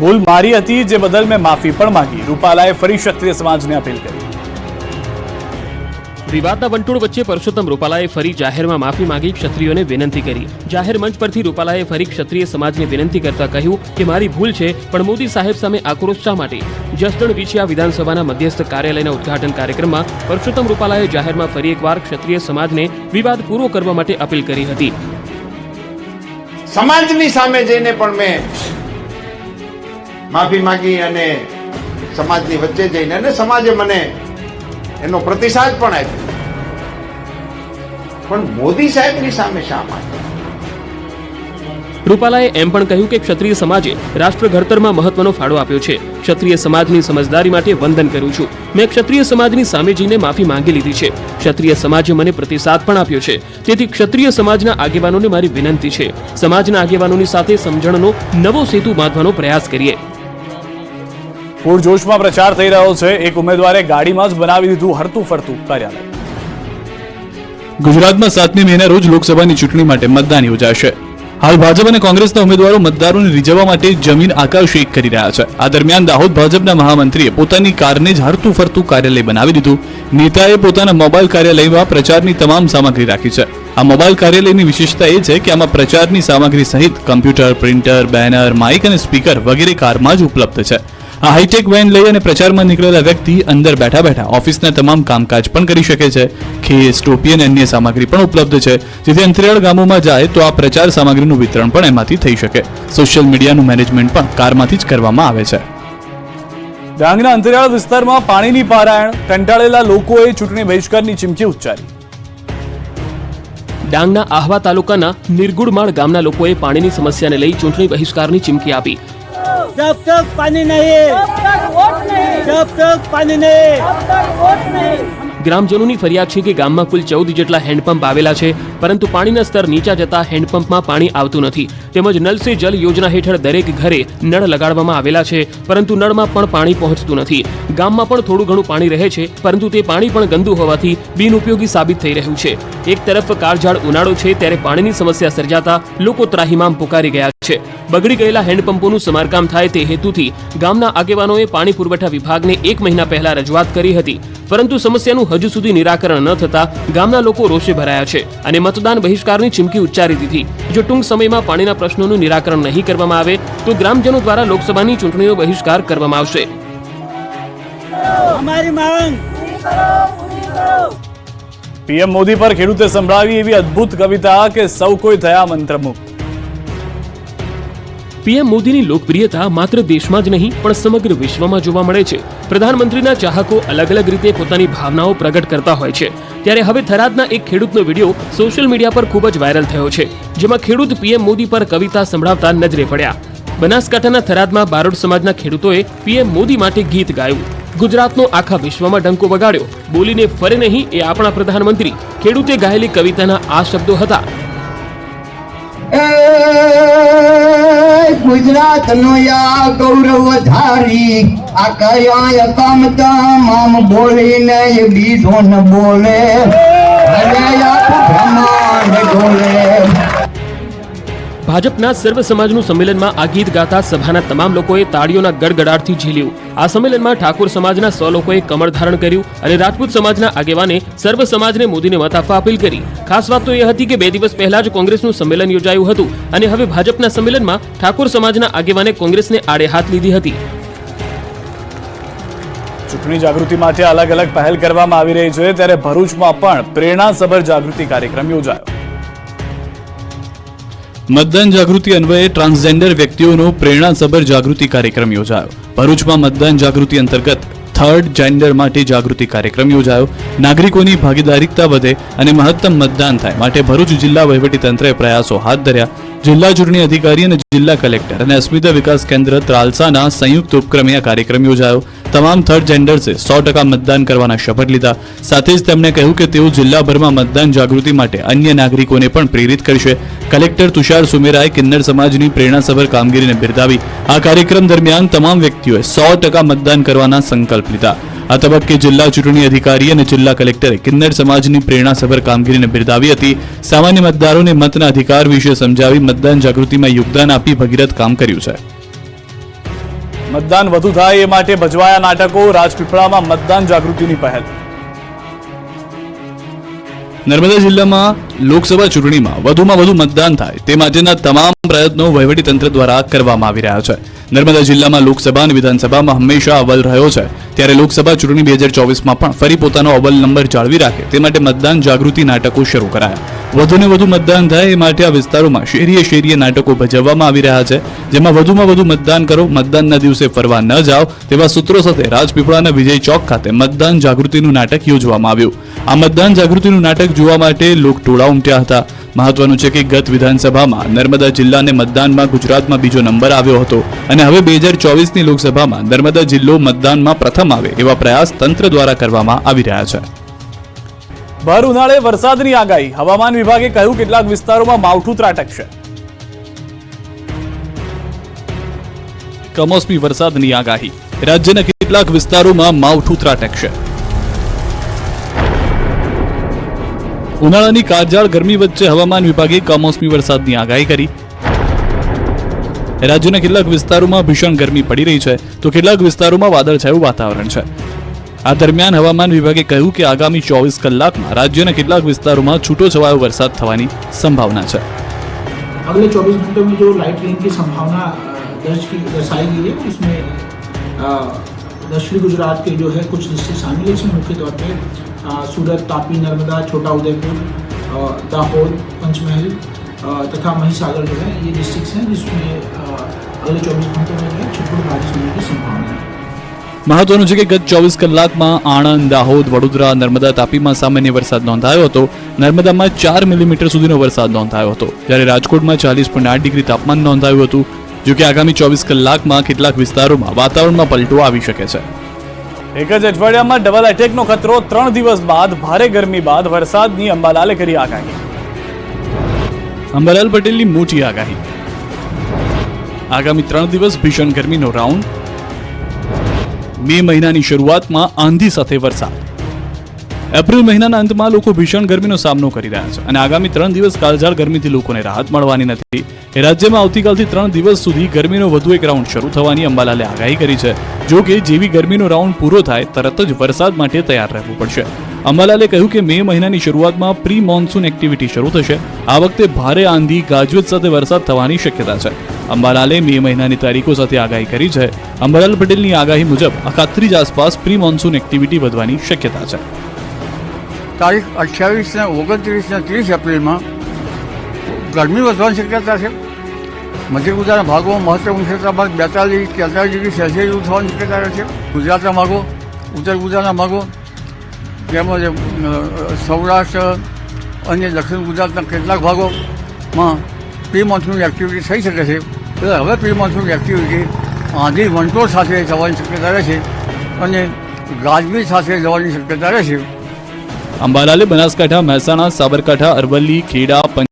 ભૂલ મારી હતી જે બદલ મેં માફી પણ માંગી. રૂપાલાએ ફરી ક્ષત્રિય સમાજને અપીલ કરી. વિવાદના વંટોળ વચ્ચે પરસોત્તમ રૂપાલાએ ફરી જાહેરમાં માફી માંગી ક્ષત્રિયોને વિનંતી કરી. જાહેર મંચ પરથી રૂપાલાએ ફરી ક્ષત્રિય સમાજને વિનંતી કરતા કહ્યું કે મારી ભૂલ છે પણ મોદી સાહેબ સામે આક્રોશ શા માટે? જસદણ વિછિયા વિધાનસભાના મધ્યસ્થ કાર્યાલયના ઉદ્ઘાટન કાર્યક્રમમાં પરસોત્તમ રૂપાલાએ જાહેરમાં ફરી એકવાર ક્ષત્રિય સમાજને વિવાદ પૂરો કરવા માટે અપીલ કરી હતી. સમાજની સામે જઈને પણ મેં માફી માંગી અને સમાજની વચ્ચે જઈને અને સમાજે મને એનો પ્રતિસાદ પણ આપ્યો. પણ મોદી સાહેબની સામે શા માટે? રૂપાલાએ એમ પણ કહ્યું કે ક્ષત્રિય સમાજે રાષ્ટ્ર ઘડતરમાં મહત્વનો ફાળો આપ્યો છે. ક્ષત્રિય સમાજની સમજદારી માટે વંદન કરું છું. મેં ક્ષત્રિય સમાજની સામેજીને માફી માંગી લીધી છે. ક્ષત્રિય સમાજે મને પ્રતિસાદ પણ આપ્યો છે. તેથી ક્ષત્રિય સમાજના આગેવાનોને મારી વિનંતી છે. સમાજના આગેવાનોની સાથે સમજણનો નવો સેતુ બાંધવાનો પ્રયાસ કરીએ. પૂરજોશમાં પ્રચાર થઈ રહ્યો છે. એક ઉમેદવારે ગાડીમાં જ બનાવી દીધું હરતું ફરતું કાર્યાલય. ગુજરાતમાં સાતમી મહિના રોજ લોકસભાની ચૂંટણી માટે મતદાન યોજાશે. હાલ ભાજપ અને કોંગ્રેસના ઉમેદવારો મતદારોને રીઝવવા માટે જમીન એક કરી રહ્યા છે. આ દરમિયાન દાહોદ ભાજપના મહામંત્રીએ પોતાની કારને જ હરતું ફરતું કાર્યાલય બનાવી દીધું. નેતાએ પોતાના મોબાઈલ કાર્યાલયમાં પ્રચારની તમામ સામગ્રી રાખી છે. આ મોબાઈલ કાર્યાલયની વિશેષતા એ છે કે આમાં પ્રચારની સામગ્રી સહિત કમ્પ્યુટર, પ્રિન્ટર, બેનર, માઇક અને સ્પીકર વગેરે કારમાં જ ઉપલબ્ધ છે. આ હાઈટેક વેન લઈ અને પ્રચારમાં નીકળેલા વ્યક્તિ અંદર બેઠા બેઠા ઓફિસના તમામ કામકાજ પણ કરી શકે છે. ખેસ, ટોપી અને અન્ય સામગ્રી પણ ઉપલબ્ધ છે. જેથી અંતરિયાળ ગામોમાં જાય તો આ પ્રચાર સામગ્રીનું વિતરણ પણ એમાંથી થઈ શકે. સોશિયલ મીડિયાનું મેનેજમેન્ટ પણ કારમાંથી જ કરવામાં આવે છે. ડાંગના અંતરિયાળ વિસ્તારમાં પાણીની પારાયણ કંટાળેલા લોકોએ ચૂંટણી બહિષ્કારની ચીમકી ઉચ્ચારી. ડાંગના આહવા તાલુકાના નિર્ગુડમાળ ગામના લોકોએ પાણીની સમસ્યાને લઈ ચૂંટણી બહિષ્કારની ચીમકી આપી. जब तक पानी नहीं जब तक पानी नहीं ગ્રામજનોની ફરિયાદ છે કે ગામમાં કુલ ચૌદ જેટલા હેન્ડપંપ આવેલા છે પરંતુ પાણીના સ્તર નીચા જતા હેન્ડપંપમાં પાણી આવતું નથી તેમજ નલ સે જલ યોજના હેઠળ દરેક ઘરે નળ લગાડવામાં આવેલા છે પરંતુ નળમાં પણ પાણી પહોંચતું નથી ગામમાં પણ થોડું ઘણું પાણી રહે છે પરંતુ તે પાણી પણ ગંદુ હોવાથી બિનઉપયોગી સાબિત થઈ રહ્યું છે એક તરફ કાળઝાળ ઉનાળો છે ત્યારે પાણીની સમસ્યા સર્જાતા લોકો ત્રાહિમામ પુકારી ગયા છે. બગડી ગયેલા હેન્ડપંપોનું સમારકામ થાય તે હેતુથી ગામના આગેવાનોએ પાણી પુરવઠા વિભાગને એક મહિના પહેલા રજૂઆત કરી હતી. પરંતુ સમસ્યાનું હજુ સુધી નિરાકરણ ન થતા ગામના લોકો રોષે ભરાયા છે અને મતદાન બહિષ્કારની ચીમકી ઉચ્ચારી દીધી. જો ટૂંક સમયમાં પાણીના પ્રશ્નોનું નિરાકરણ નહીં કરવામાં આવે તો ગ્રામજનો દ્વારા લોકસભાની ચૂંટણીનો બહિષ્કાર કરવામાં આવશે. પીએમ મોદી પર ખેડૂતે સંભળાવી એવી અદ્ભુત કવિતા કે સૌ કોઈ થયા મંત્રમુક્ત પીએમ મોદીની લોકપ્રિયતા માત્ર દેશમાં જ નહીં, પણ સમગ્ર વિશ્વમાં જોવા મળે છે. પ્રધાનમંત્રીના ચાહકો અલગ અલગ રીતે પોતાની ભાવનાઓ પ્રગટ કરતા હોય છે. ત્યારે હવે થરાદના એક ખેડૂતનો વીડિયો સોશિયલ મીડિયા પર ખૂબ જ વાયરલ થયો છે, જેમાં ખેડૂત પીએમ મોદી પર કવિતા સંભળાવતા નજરે પડ્યા. બનાસકાંઠાના થરાદમાં બારોડ સમાજના ખેડૂતોએ પીએમ મોદી માટે ગીત ગાયું. ગુજરાતનો આખા વિશ્વમાં ડંકો વગાડ્યો. બોલીને ફરે નહીં એ આપણા પ્રધાનમંત્રી. ખેડૂતે ગાયેલી કવિતાના આ શબ્દો હતા ગુજરાત નો યા ગૌરવ ધારી, આ કયા કમ તમામ બોલી ને બીજો ન બોલે બ્રહ્માંડ ડોલે ભાજપના સર્વ સમાજનું સંમેલનમાં આ ગીત ગાતા સભાના તમામ લોકોએ તાળીઓના ગડગડાટથી ઝીલ્યું. આ સંમેલનમાં ઠાકોર સમાજના સો લોકોએ કમળ ધારણ કર્યું અને રાજપૂત સમાજના આગેવાને સર્વ સમાજને મોદીને મત આપવા અપીલ કરી. ખાસ વાત તો એ હતી કે બે દિવસ પહેલા જ કોંગ્રેસનું સંમેલન યોજાયું હતું અને હવે ભાજપના સંમેલનમાં ઠાકોર સમાજના આગેવાને કોંગ્રેસને આડે હાથ લીધી હતી. ચૂંટણી જાગૃતિ માટે અલગ અલગ પહેલ કરવામાં આવી રહી છે, ત્યારે ભરૂચમાં પણ પ્રેરણાસભર જાગૃતિ કાર્યક્રમ યોજાયો. મતદાન જાગૃતિ અન્વયે ટ્રાન્સજેન્ડર વ્યક્તિઓનો પ્રેરણાસભર જાગૃતિ કાર્યક્રમ યોજાયો. ભરૂચમાં મતદાન જાગૃતિ અંતર્ગત થર્ડ જેન્ડર માટે જાગૃતિ કાર્યક્રમ યોજાયો. નાગરિકોની ભાગીદારીતા વધે અને મહત્તમ મતદાન થાય. માટે ભરૂચ જિલ્લા વહીવટીતંત્રે પ્રયાસો હાથ ધર્યા. જિલ્લા ચૂંટણી અધિકારી અને જિલ્લા કલેક્ટર અને અસ્મિતા વિકાસ કેન્દ્ર ત્રાલસાના સંયુક્ત ઉપક્રમે આ કાર્યક્રમ યોજાયો. તમામ થર્ડ જેન્ડર્સે સો ટકા મતદાન કરવાના શપથ લીધા. સાથે જ તેમણે કહ્યું કે તેઓ જિલ્લાભરમાં મતદાન જાગૃતિ માટે અન્ય નાગરિકોને પણ પ્રેરિત કરશે. કલેક્ટર તુષાર સુમેરાએ કિન્નર સમાજની પ્રેરણાસભર કામગીરીને બિરદાવી. આ કાર્યક્રમ દરમિયાન તમામ વ્યક્તિઓએ સો ટકા મતદાન કરવાના સંકલ્પ લીધા. આ તબક્કે જિલ્લા ચૂંટણી અધિકારી અને જિલ્લા કલેક્ટરે કિન્નર સમાજની પ્રેરણાસભર કામગીરીને બિરદાવી હતી. સામાન્ય મતદારોને મતના અધિકાર વિશે સમજાવી મતદાન જાગૃતિમાં યોગદાન આપી ભગીરથ કામ કર્યું છે. મતદાન વધુ થાય એ માટે ભજવાયા નાટકો, રાજપીપળામાં મતદાન જાગૃતિની પહેલ. નર્મદા જિલ્લામાં લોકસભા ચૂંટણીમાં વધુમાં વધુ મતદાન થાય તે માટેના તમામ પ્રયત્નો વહીવટીતંત્ર દ્વારા કરવામાં આવી રહ્યા છે. નર્મદા જિલ્લામાં લોકસભા અને વિધાનસભામાં હંમેશા અવ્વલ રહ્યો છે. ત્યારે લોકસભા ચૂંટણી બે હજાર ચોવીસમાં પણ ફરી પોતાનો અવ્વલ નંબર જાળવી રાખે. તે માટે મતદાન જાગૃતિ નાટકો શરૂ કરાયા. વધુને વધુ મતદાન થાય એ માટે આ વિસ્તારોમાં શેરીએ શેરીએ નાટકો ભજવવામાં આવી રહ્યા છે. જેમાં વધુમાં વધુ મતદાન કરો, મતદાનના દિવસે ફરવા ન જાઓ તેવા સૂત્રો સાથે રાજપીપળાના વિજય ચોક ખાતે મતદાન જાગૃતિનું નાટક યોજવામાં આવ્યું. આ મતદાન જાગૃતિનું નાટક જોવા માટે લોકટોળા ઉમટ્યા હતા. મહત્વનું છે કે ગત વિધાનસભામાં નર્મદા જિલ્લાને મતદાનમાં ગુજરાતમાં બીજો નંબર આવ્યો હતો અને હવે બે હજાર ચોવીસની લોકસભામાં નર્મદા જિલ્લો મતદાનમાં પ્રથમ આવે એવા પ્રયાસ તંત્ર દ્વારા કરવામાં આવી રહ્યા છે. ભર ઉનાળે વરસાદની આગાહી. હવામાન વિભાગે કહ્યું કેટલાક વિસ્તારોમાં માવઠું ત્રાટકશે. કમોસમી વરસાદની આગાહી. રાજ્યના કેટલાક વિસ્તારોમાં માવઠું ત્રાટકશે. ઉનાળાની કાળઝાળ ગરમી વચ્ચે હવામાન વિભાગે કમોસમી વરસાદની આગાહી કરી રાજ્યના કેટલાક વિસ્તારોમાં ભીષણ ગરમી પડી રહી છે તો કેટલાક વિસ્તારોમાં વાદળછાયું વાતાવરણ છે આ દરમિયાન હવામાન વિભાગે કહ્યું કે આગામી ચોવીસ કલાકમાં રાજ્યના કેટલાક વિસ્તારોમાં છૂટોછવાયો વરસાદ થવાની સંભાવના છે अगले 24 घंटों में जो लाइट रेन की संभावना अ, दर्ज की दर्शाई गई है उसमें अ, दक्षिणी गुजरात के जो है कुछ डिस्ट्रिक्ट शामिल है इसमें मुख्य तौर पे अ, सूरत तापी नर्मदा छोटा उदयपुर अ, दाहोद पंचमहल अ, तथा महिसागर जो है ये डिस्ट्रिक्ट हैं जिसमें अ, अगले 24 घंटों में जो है छुटपुट बारिश होने की संभावना है મહત્વનું છે કે ગત ચોવીસ કલાકમાં આણંદ દાહોદ વડોદરા નર્મદા તાપીમાં સામાન્ય વરસાદ નોંધાયો હતો નર્મદામાં ચાર મિલીમીટર સુધીનો વરસાદ નોંધાયો હતો જ્યારે રાજકોટમાં ચાલીસ પોઈન્ટ આઠ ડિગ્રી તાપમાન નોંધાયું હતું જો કે આગામી ચોવીસ કલાકમાં કેટલાક વિસ્તારોમાં વાતાવરણમાં પલટો આવી શકે છે. એક જ અઠવાડિયામાં ડબલ એટેકનો ખતરો ત્રણ દિવસ બાદ ભારે ગરમી બાદ વરસાદની અંબાલાલે કરી આગાહી. અંબાલાલ પટેલની મોટી આગાહી. આગામી ત્રણ દિવસ ભીષણ ગરમીનો રાઉન્ડ. મે મહિનાની શરૂઆતમાં આંધી સાથે વરસાદ. એપ્રિલ મહિનાના અંતમાં લોકો ભીષણ ગરમીનો સામનો કરી રહ્યા છે અને આગામી ત્રણ દિવસ કાળઝાળ ગરમીથી લોકોને રાહત મળવાની નથી. રાજ્યમાં આવતીકાલથી ત્રણ દિવસ સુધી ગરમીનો વધુ એક રાઉન્ડ શરૂ થવાની અંબાલાલે આગાહી કરી છે. જો કે જેવી ગરમીનો રાઉન્ડ પૂરો થાય, તરત જ વરસાદ માટે તૈયાર રહેવું પડશે. અંબાલાલે કહ્યું કે મે મહિનાની શરૂઆતમાં પ્રી મોન્સૂન એક્ટિવિટી શરૂ થશે. આ વખતે ભારે આંધી, ગાજવીજ સાથે વરસાદ થવાની શક્યતા છે. અંબાલાલે મે મહિનાની તારીખો સાથે આગાહી કરી છે. અંબાલાલ પટેલની આગાહી મુજબ અખાત્રીજ આસપાસ પ્રી મોન્સૂન એક્ટિવિટી વધવાની શક્યતા છે. તારીખ અઠ્યાવીસ ને ઓગણત્રીસ ને ત્રીસ એપ્રિલમાં ગરમી વધવાની શક્યતા છે. મધ્ય ગુજરાતના ભાગોમાં મહત્તમ બાદ બેતાલીસ તેતાલીસ ડિગ્રી સેલ્સિયસ થવાની શક્યતા રહે છે. ગુજરાતના ભાગો, ઉત્તર ગુજરાતના ભાગો તેમજ સૌરાષ્ટ્ર અને દક્ષિણ ગુજરાતના કેટલાક ભાગોમાં પ્રી મોન્સૂન એક્ટિવિટી થઈ શકે છે. એટલે હવે પ્રી મોન્સૂન એક્ટિવિટી આંધી વંટોળ સાથે થવાની શક્યતા રહે છે અને ગાજવીજ સાથે જવાની શક્યતા રહે છે. અંબાલાલે બનાસકાંઠા મહેસાણા સાબરકાંઠા અરવલ્લી ખેડા